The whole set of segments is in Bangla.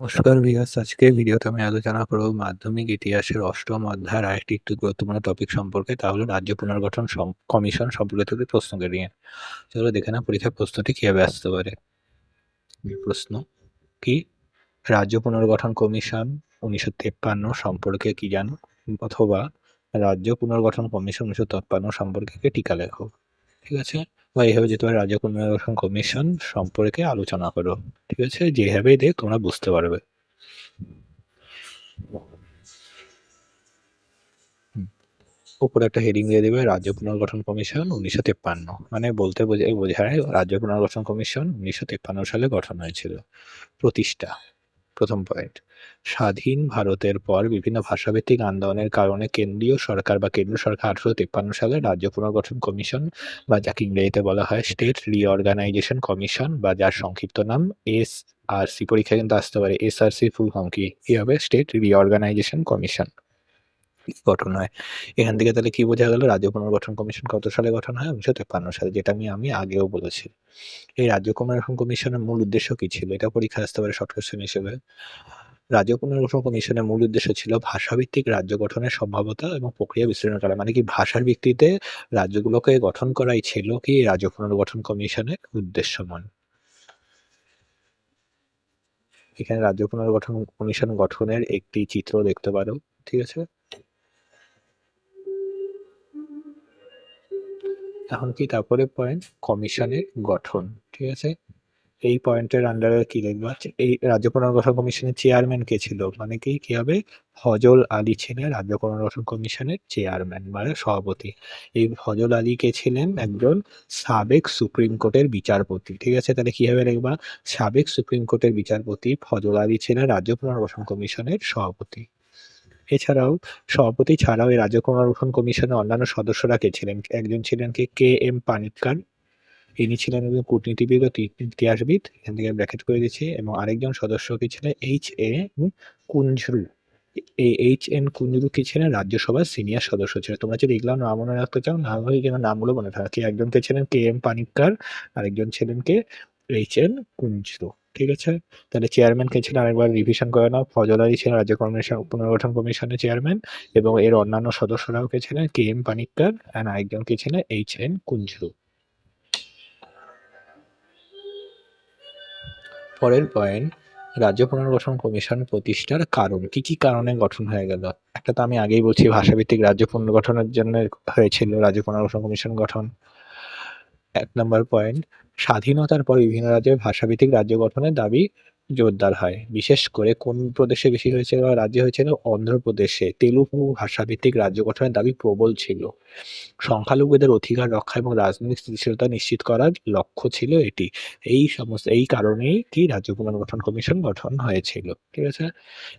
নমস্কার ভিউয়ার্স আজকের ভিডিওতে আমি আলোচনা করব মাধ্যমিক ইতিহাসের অষ্টম অধ্যায়ের আরেকটি একটু গুরুত্বপূর্ণ টপিক সম্পর্কে তা হলো রাজ্য পুনর্গঠন কমিশন সম্পর্কিত প্রশ্নকে নিয়ে। চলো দেখে না পরীক্ষার প্রশ্নটি কীভাবে আসতে পারে প্রশ্ন, কি? রাজ্য পুনর্গঠন কমিশন উনিশশো তেপ্পান্ন সম্পর্কে কি জানো? অথবা রাজ্য পুনর্গঠন কমিশন উনিশশো তেপ্পান্ন সম্পর্কে টিকা লেখো? ঠিক আছে? বা এইভাবে যেতে পারে রাজ্য পুনর্গঠন কমিশন সম্পর্কে আলোচনা করো, ঠিক আছে? যেভাবেই দেখ, তোমরা বুঝতে পারবে। উপরে একটা হেডিং দিয়ে দেবে, রাজ্য পুনর্গঠন কমিশন উনিশশো তেপ্পান্ন। মানে বলতে বোঝে, বোঝায় রাজ্য পুনর্গঠন কমিশন উনিশশো তেপ্পান্ন সালে গঠন হয়েছিল, প্রতিষ্ঠা। প্রথম পয়েন্ট স্বাধীন ভারতের পর বিভিন্ন ভাষাভিত্তিক আন্দোলনের কারণে কেন্দ্রীয় সরকার বা কেন্দ্র সরকার আঠারোশো তেপ্পান্ন সালে রাজ্য পুনর্গঠন কমিশন বা যাকে ইংরেজিতে বলা হয় স্টেট রিঅর্গানাইজেশন কমিশন বা যার সংক্ষিপ্ত নাম এস আর সি পরীক্ষা কিন্তু আসতে পারে S R C full form কি? হবে? স্টেট রিঅর্গানাইজেশন কমিশন গঠন হয়। এখান থেকে তাহলে কি বোঝা গেল? রাজ্য পুনর্গঠন কমিশন কত সালে গঠন হয়? উনিশশো তেপ্পান্ন সালে, যেটা আমি আমি আগেও বলেছি। এই রাজ্য পুনর্গঠন কমিশনের মূল উদ্দেশ্য কি ছিল? এটা পরীক্ষা আসতে পারে শর্ট কোশ্চেন হিসেবে। রাজ্য পুনর্গঠন কমিশনের মূল উদ্দেশ্য ছিল ভাষাভিত্তিক রাজ্য গঠনের সম্ভাবতা এবং প্রক্রিয়া বিশ্লেষণ করা। মানে কি ভাষার ভিত্তিতে রাজ্যগুলোকে গঠন করাই ছিল কি রাজ্য পুনর্গঠন কমিশনের উদ্দেশ্যমান এখানে রাজ্য পুনর্গঠন কমিশন গঠনের একটি চিত্র দেখতে পারো, ঠিক আছে? এখন কি তারপরে পয়েন্ট কমিশনের গঠন, ঠিক আছে? এই পয়েন্টের আন্ডারে কি লিখবা? এই রাজ্য পুনর্গঠন কমিশনের চেয়ারম্যান কে ছিল? মানে কি? কি হবে? ফজল আলী ছিলেন রাজ্য পুনর্গঠন কমিশনের চেয়ারম্যান মানে সভাপতি। এই ফজল আলী কে ছিলেন একজন সাবেক সুপ্রিম কোর্টের বিচারপতি, ঠিক আছে? তাহলে কীভাবে লিখবা? সাবেক সুপ্রিম কোর্টের বিচারপতি ফজল আলী ছিলেন রাজ্য পুনর্গঠন কমিশনের সভাপতি। এছাড়াও সভাপতি ছাড়াও এই রাজ্য পুনর্গঠন কমিশনের অন্যান্য সদস্যরা কে ছিলেন? একজন ছিলেন কি কে এম পানিক্কার, ইনি ছিলেন একজন কূটনীতিবিদ ও ইতিহাসবিদ, এখান থেকে ব্র্যাকেট করে দিচ্ছি, এবং আরেকজন সদস্য কি ছিলেন? H A Kunzru. এই এইচ এন কুঞ্জরু কি ছিলেন? রাজ্যসভার সিনিয়র সদস্য ছিলেন। তোমরা যদি এগুলো নাম মনে রাখতে চাও, না হলে কিন্তু নামগুলো মনে থাকে। একজনকে ছিলেন কে এম পানিক্কার, আরেকজন ছিলেন কে এইচ এন কুঞ্জরু। ঠিক আছে? তাহলে চেয়ারম্যান কে ছিলেন আরেকবার রিভিশন করে নাও। ফজল আলী ছিলেন রাজ্য কমিশন, পুনর্গঠন কমিশনের চেয়ারম্যান এবং এর অন্যান্য সদস্যরাও কে ছিলেন? কে এম পানিক্কার অ্যান্ড আরেকজন কে ছিলেন? H N Kunzru. পরের পয়েন্ট রাজ্য পুনর্গঠন কমিশন প্রতিষ্ঠার কারণ। কি কি কারণে গঠন হয়ে গেল? একটা তো আমি আগেই বলছি, ভাষাভিত্তিক রাজ্য পুনর্গঠনের জন্য হয়েছিল রাজ্য পুনর্গঠন কমিশন গঠন। এক নম্বর পয়েন্ট স্বাধীনতার পর বিভিন্ন রাজ্যের ভাষাভিত্তিক রাজ্য গঠনের দাবি জোরদার হয়। বিশেষ করে কোন প্রদেশে বেশি হয়েছিল বা রাজ্যে হয়েছিল অন্ধ্রপ্রদেশে। তেলুগু ভাষাভিত্তিক রাজ্য গঠনের দাবি প্রবল ছিল। সংখ্যালঘুদের অধিকার রক্ষা এবং রাজনৈতিক স্থিতিশীলতা নিশ্চিত করার লক্ষ্য ছিল এটি। এই সমস্ত, এই কারণেই কি রাজ্য পুনর্গঠন কমিশন গঠন হয়েছিল। ঠিক আছে?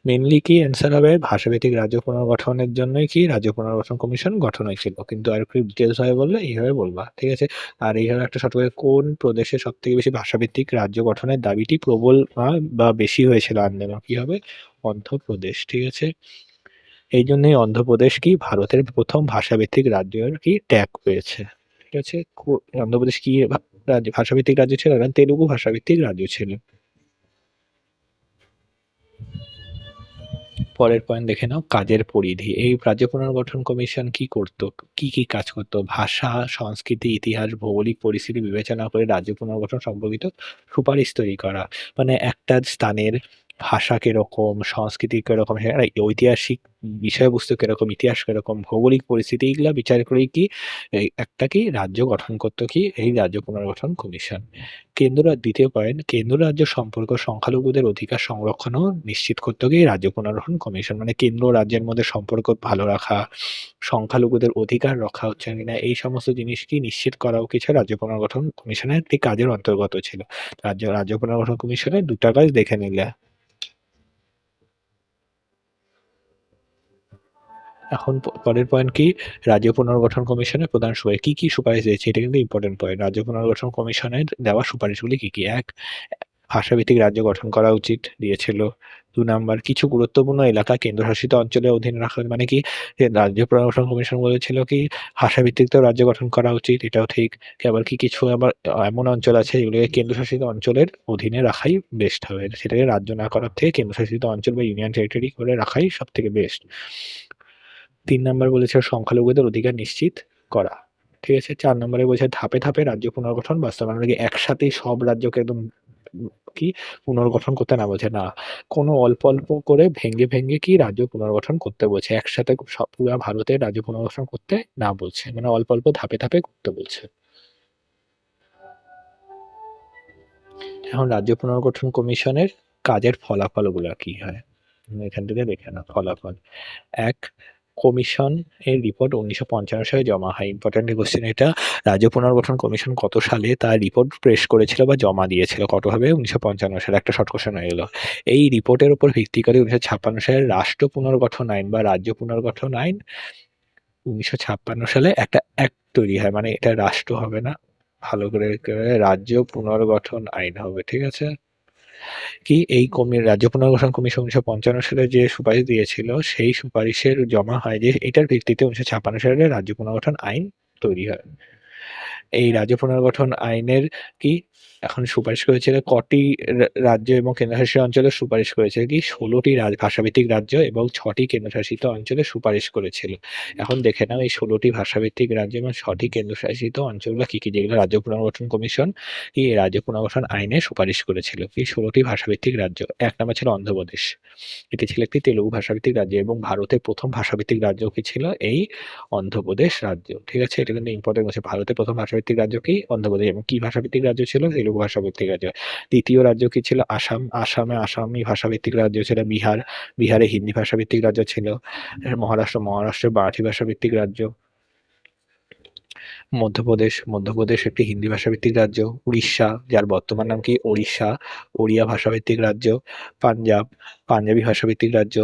মেনলি কি অ্যান্সার হবে? ভাষাভিত্তিক রাজ্য পুনর্গঠনের জন্যই কি রাজ্য পুনর্গঠন কমিশন গঠন হয়েছিল? কিন্তু আর একটু ডিটেলস ভাবে বললে এইভাবে বলবা। ঠিক আছে? আর এইভাবে একটা করে, কোন প্রদেশে সব থেকে বেশি ভাষাভিত্তিক রাজ্য গঠনের দাবিটি প্রবল বা বেশি হয়েছিল আন্দামান কি হবে অন্ধ্রপ্রদেশ, ঠিক আছে? এই জন্যই অন্ধ্রপ্রদেশ কি ভারতের প্রথম ভাষাভিত্তিক রাজ্য কি ট্যাগ পেয়েছে ঠিক আছে? অন্ধ্রপ্রদেশ কি রাজ্য ভাষাভিত্তিক রাজ্য ছিল না তেলুগু ভাষাভিত্তিক রাজ্য ছিল। পরের পয়েন্ট দেখে নাও, কাজের পরিধি। এই রাজ্য পুনর্গঠন কমিশন কি করত? কি কি কাজ করত? ভাষা, সংস্কৃতি, ইতিহাস, ভৌগোলিক পরিস্থিতি বিবেচনা করে রাজ্য পুনর্গঠন সম্পর্কিত সুপারিশ তৈরি করা। মানে একটা স্থানের ভাষা কীরকম, সংস্কৃতি কীরকম সেখানে ঐতিহাসিক বিষয়বস্তু কীরকম, ইতিহাস কীরকম, ভৌগোলিক পরিস্থিতি এগুলা বিচার করেই কি একটা কি রাজ্য গঠন করতো কি এই রাজ্য পুনর্গঠন কমিশন। কেন্দ্র দ্বিতীয় পয়েন্ট কেন্দ্র রাজ্য সম্পর্ক সংখ্যালঘুদের অধিকার সংরক্ষণও নিশ্চিত করতে গিয়ে রাজ্য পুনর্গঠন কমিশন। মানে কেন্দ্র রাজ্যের মধ্যে সম্পর্ক ভালো রাখা, সংখ্যালঘুদের অধিকার রক্ষা হচ্ছে কিনা এই সমস্ত জিনিস কি নিশ্চিত করাও কিছু রাজ্য পুনর্গঠন কমিশনের একটি কাজের অন্তর্গত ছিল। রাজ্য রাজ্য পুনর্গঠন কমিশনের দুটা কাজ দেখে নিলে। এখন পরের পয়েন্ট কি? রাজ্য পুনর্গঠন কমিশনের প্রধান সুপারিশ কি কি সুপারিশ দিয়েছে? এটা কিন্তু ইম্পর্টেন্ট পয়েন্ট রাজ্য পুনর্গঠন কমিশনের দেওয়া সুপারিশগুলি কি কি? এক, ভাষাভিত্তিক রাজ্য গঠন করা উচিত দিয়েছিল। দু নাম্বার, কিছু গুরুত্বপূর্ণ এলাকা কেন্দ্রশাসিত অঞ্চলের অধীনে রাখা মানে কি? রাজ্য পুনর্গঠন কমিশন বলেছিল কি, ভাষাভিত্তিক তো রাজ্য গঠন করা উচিত, এটাও ঠিক। আবার কি কিছু আবার এমন অঞ্চল আছে যেগুলোকে কেন্দ্রশাসিত অঞ্চলের অধীনে রাখাই বেস্ট হবে। সেটাকে রাজ্য না করার থেকে কেন্দ্রশাসিত অঞ্চল বা ইউনিয়ন টেরিটরি করে রাখাই সব থেকে বেস্ট তিন নাম্বার বলেছে সংখ্যালঘুদের অধিকার নিশ্চিত করা। ঠিক আছে? চার নম্বরে বলছে ধাপে ধাপে রাজ্য পুনর্গঠন বাস্তবায়ন। একসাথেই সব রাজ্যকে একদম কি পুনর্গঠন করতে না বলছে? না। কোনো অল্প অল্প করে ভেঙে ভেঙে কি রাজ্য পুনর্গঠন করতে বলছে? একসাথে পুরা ভারতের রাজ্য পুনর্গঠন করতে না বলছে। মানে অল্প অল্প ধাপে ধাপে করতে বলছে। এখন রাজ্য পুনর্গঠন কমিশনের কাজের ফলাফলগুলো কি হয়? এখান থেকে দেখে না ফলাফল এক কমিশন এর রিপোর্ট উনিশশো পঞ্চান্ন সালে জমা হয়। ইম্পর্টেন্ট কোশ্চেন এটা। রাজ্য পুনর্গঠন কমিশন কত সালে তার রিপোর্ট প্রেস করেছিল বা জমা দিয়েছিল? কতভাবে উনিশশো পঞ্চান্ন সালে একটা শর্ট কোশ্চেন হয়ে গেল। এই রিপোর্টের উপর ভিত্তি করে উনিশশো ছাপ্পান্ন সালের রাষ্ট্র পুনর্গঠন আইন বা রাজ্য পুনর্গঠন আইন উনিশশো ছাপ্পান্ন সালে একটা অ্যাক্ট তৈরি হয়। মানে এটা রাষ্ট্র হবে না। ভালো করে রাজ্য পুনর্গঠন আইন হবে। ঠিক আছে? কি এই কমি, রাজ্য পুনর্গঠন কমিশন উনিশশো পঞ্চান্ন সালে যে সুপারিশ দিয়েছিল, সেই সুপারিশের জমা হয় যে, এটার ভিত্তিতে উনিশশো ছাপ্পান্ন সালে রাজ্য পুনর্গঠন আইন তৈরি হয়। এই রাজ্য পুনর্গঠন আইনের কি এখন সুপারিশ করেছিল কটি রাজ্য এবং কেন্দ্রশাসিত অঞ্চলে সুপারিশ করেছে? কি ষোলোটি ভাষাভিত্তিক রাজ্য এবং ছটি কেন্দ্রশাসিত অঞ্চলে সুপারিশ করেছিল? এখন দেখে নাও এই ষোলোটি ভাষাভিত্তিক রাজ্য এবং ছটি কেন্দ্রশাসিত অঞ্চলগুলো কি কি যেগুলো রাজ্য পুনর্গঠন কমিশন কি এই রাজ্য পুনর্গঠন আইনে সুপারিশ করেছিল? এই ষোলোটি ভাষাভিত্তিক রাজ্য, এক নম্বর ছিল অন্ধ্রপ্রদেশ। এটি ছিল একটি তেলুগু ভাষাভিত্তিক রাজ্য এবং ভারতের প্রথম ভাষাভিত্তিক রাজ্য কি ছিল? এই অন্ধ্রপ্রদেশ রাজ্য। ঠিক আছে? এটা কিন্তু ইম্পর্টেন্ট হচ্ছে ভারতের প্রথম ভাষাভিত্তিক রাজ্য কি? অন্ধ্রপ্রদেশ। এবং কি ভাষাভিত্তিক রাজ্য ছিল? তেলুগু ভাষাভিত্তিক রাজ্য। দ্বিতীয় রাজ্য কি ছিল? আসাম। আসামে আসামি ভাষাভিত্তিক রাজ্য ছিল বিহার। বিহারে হিন্দি ভাষাভিত্তিক রাজ্য ছিল। মহারাষ্ট্র, মহারাষ্ট্রে মারাঠি ভাষাভিত্তিক রাজ্য। মধ্যপ্রদেশ। মধ্যপ্রদেশ একটি হিন্দি ভাষাভিত্তিক রাজ্য। উড়িষ্যা, যার বর্তমান নাম কি? ওড়িশা। ওড়িয়া ভাষাভিত্তিক রাজ্য। পাঞ্জাব। পাঞ্জাবি ভাষাভিত্তিক রাজ্য।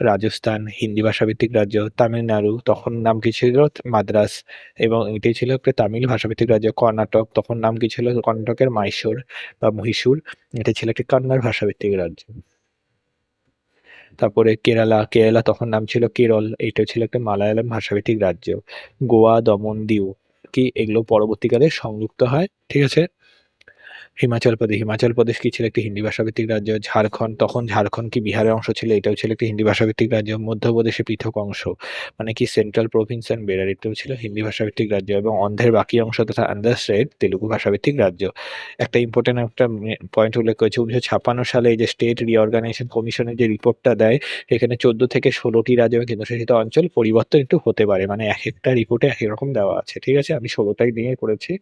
রাজস্থান, হিন্দি ভাষাভিত্তিক রাজ্য, তামিলনাড়ু, তখন নাম কি ছিল? মাদ্রাস। এবং এটি ছিল তামিল ভাষাভিত্তিক রাজ্য, কর্ণাটক। তখন নাম কি ছিল? কর্ণাটকের মাইসোর বা মহীশূর। এটি ছিল একটি কন্নড় ভাষাভিত্তিক রাজ্য। তারপরে কেরালা কেরালা তখন নাম ছিল কেরল। এটা ছিল একটা মালায়ালাম ভাষাভিত্তিক রাজ্য। গোয়া, দমন, দিউ। কি এগুলো পরবর্তীকালে সংযুক্ত হয়? ঠিক আছে? হিমাচল প্রদেশ হিমাচল প্রদেশ কি ছিল একটি হিন্দি ভাষাভিত্তিক রাজ্য? ঝাড়খণ্ড, তখন ঝাড়খণ্ড কি বিহারের অংশ ছিল? এটাও ছিল একটি হিন্দি ভাষাভিত্তিক রাজ্য। মধ্যপ্রদেশে পৃথক অংশ। মানে কি সেন্ট্রাল প্রভিন্স অ্যান্ড বেরার, এটাও ছিল হিন্দি ভাষাভিত্তিক রাজ্য এবং অন্ধের বাকি অংশ তথা আন্ধ্র স্টেট তেলুগু ভাষাভিত্তিক রাজ্য। একটা ইম্পর্টেন্ট একটা পয়েন্ট উল্লেখ করেছে, উনিশশো ছাপ্পান্ন সালে যে স্টেট রিঅর্গানাইজেশন কমিশনের যে রিপোর্টটা দেয় সেখানে চোদ্দ থেকে ষোলোটি রাজ্য এবং কেন্দ্রশাসিত অঞ্চল পরিবর্তন একটু হতে পারে। মানে এক একটা রিপোর্টে এক রকম দেওয়া আছে। ঠিক আছে? আমি ষোলোটাই নিয়ে করেছি।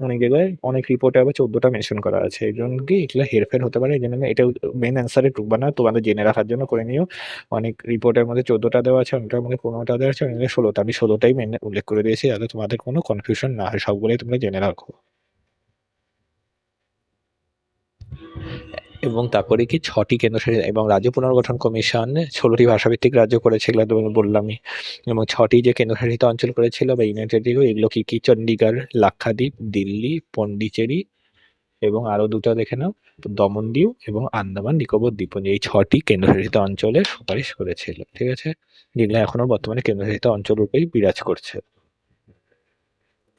অনেক জায়গায় অনেক রিপোর্টে আবার চোদ্দটা মেনশন করা আছে। এই জন্য কি এগুলো হেরফের হতে পারে, এই জন্য এটা মেন অ্যান্সারে ঢুকবে না। তোমাদের জেনে রাখার জন্য করে নিও। অনেক রিপোর্টের মধ্যে চোদ্দোটা দেওয়া আছে অনেকটার মধ্যে পনেরোটা দেওয়া আছে অনেক ষোলোটা। আমি ষোলোটাই মেন উল্লেখ করে দিয়েছি যাতে তোমাদের কোনো কনফিউশন না হয়। সবগুলোই তোমরা জেনে রাখো। এবং তারপরে কি? ছটি কেন্দ্রশাসিত এবং রাজ্য পুনর্গঠন কমিশন ষোলোটি ভাষাভিত্তিক রাজ্য করেছিল তুমি বললামই। এবং ছটি যে কেন্দ্রশাসিত অঞ্চল করেছিল বা ইউনাইটেড এগুলো কি কি? চণ্ডীগড় লাক্ষাদ্বীপ, দিল্লি, পন্ডিচেরি এবং আরও দুটো দেখে নাও। দমনদ্বীপ এবং আন্দামান নিকোবর দ্বীপপুঞ্জ, এই ছটি কেন্দ্রশাসিত অঞ্চলে সুপারিশ করেছিল, ঠিক আছে? যেগুলো এখনও বর্তমানে কেন্দ্রশাসিত অঞ্চল রূপেই বিরাজ করছে।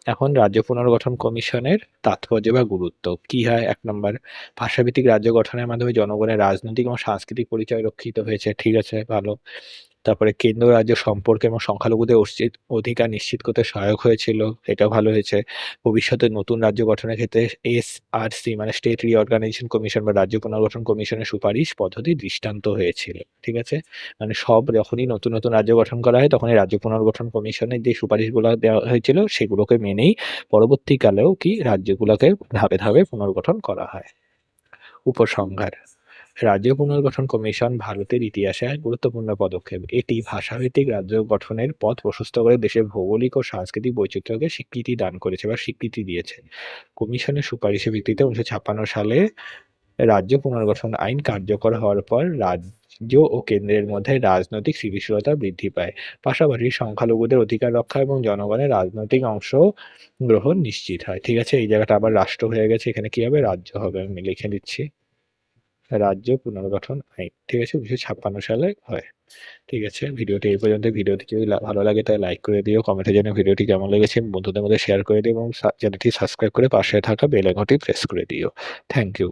এখন রাজ্য পুনর্গঠন কমিশনের তাৎপর্য বা গুরুত্ব, কি হয়? এক নম্বর, ভাষাভিত্তিক রাজ্য গঠনের মাধ্যমে জনগণের রাজনৈতিক এবং সাংস্কৃতিক পরিচয় রক্ষিত হয়েছে, ঠিক আছে? ভালো। তারপরে কেন্দ্র রাজ্য সম্পর্ক এবং সংখ্যালঘুদের অধিকার নিশ্চিত করতে সহায়ক হয়েছিল এটাও ভালো হয়েছে। ভবিষ্যতে নতুন রাজ্য গঠনের ক্ষেত্রে এস আর সি মানে স্টেট রিঅর্গানাইজেশন কমিশন বা রাজ্য পুনর্গঠন কমিশনের সুপারিশ পদ্ধতি দৃষ্টান্ত হয়েছিল, ঠিক আছে? মানে সব যখনই নতুন নতুন রাজ্য গঠন করা হয়, তখনই রাজ্য পুনর্গঠন কমিশনের যে সুপারিশগুলো দেওয়া হয়েছিল, সেগুলোকে মেনেই পরবর্তীকালেও কি রাজ্যগুলোকে ধাপে ধাপে পুনর্গঠন করা হয়। উপসংহার। রাজ্য পুনর্গঠন কমিশন ভারতের ইতিহাসে এক গুরুত্বপূর্ণ পদক্ষেপ। এটি ভাষাভিত্তিক রাজ্য গঠনের পথ প্রশস্ত করে দেশের ভৌগোলিক ও সাংস্কৃতিক বৈচিত্র্যকে স্বীকৃতি দান করেছে বা স্বীকৃতি দিয়েছে। কমিশনের সুপারিশের ভিত্তিতে উনিশশো ছাপ্পান্ন সালে রাজ্য পুনর্গঠন আইন কার্যকর হওয়ার পর রাজ্য ও কেন্দ্রের মধ্যে রাজনৈতিক স্থিতিশীলতা বৃদ্ধি পায়। পাশাপাশি সংখ্যালঘুদের অধিকার রক্ষা এবং জনগণের রাজনৈতিক অংশ গ্রহণ নিশ্চিত হয়। ঠিক আছে, এই জায়গাটা আবার রাষ্ট্র হয়ে গেছে। এখানে কি হবে রাজ্য হবে আমি লিখে দিচ্ছি। রাজ্য পুনর্গঠন আইন। ঠিক আছে? উনিশশো ছাপ্পান্ন সালে হয়। ঠিক আছে? ভিডিওটি এই পর্যন্ত। ভিডিওটি যদি ভালো লাগে তাই লাইক করে দিও কমেন্টে জন্য ভিডিওটি কেমন লেগেছে। বন্ধুদের মধ্যে শেয়ার করে দিও এবং চ্যানেলটি সাবস্ক্রাইব করে পাশে থাকা বেল প্রেস করে দিও। Thank you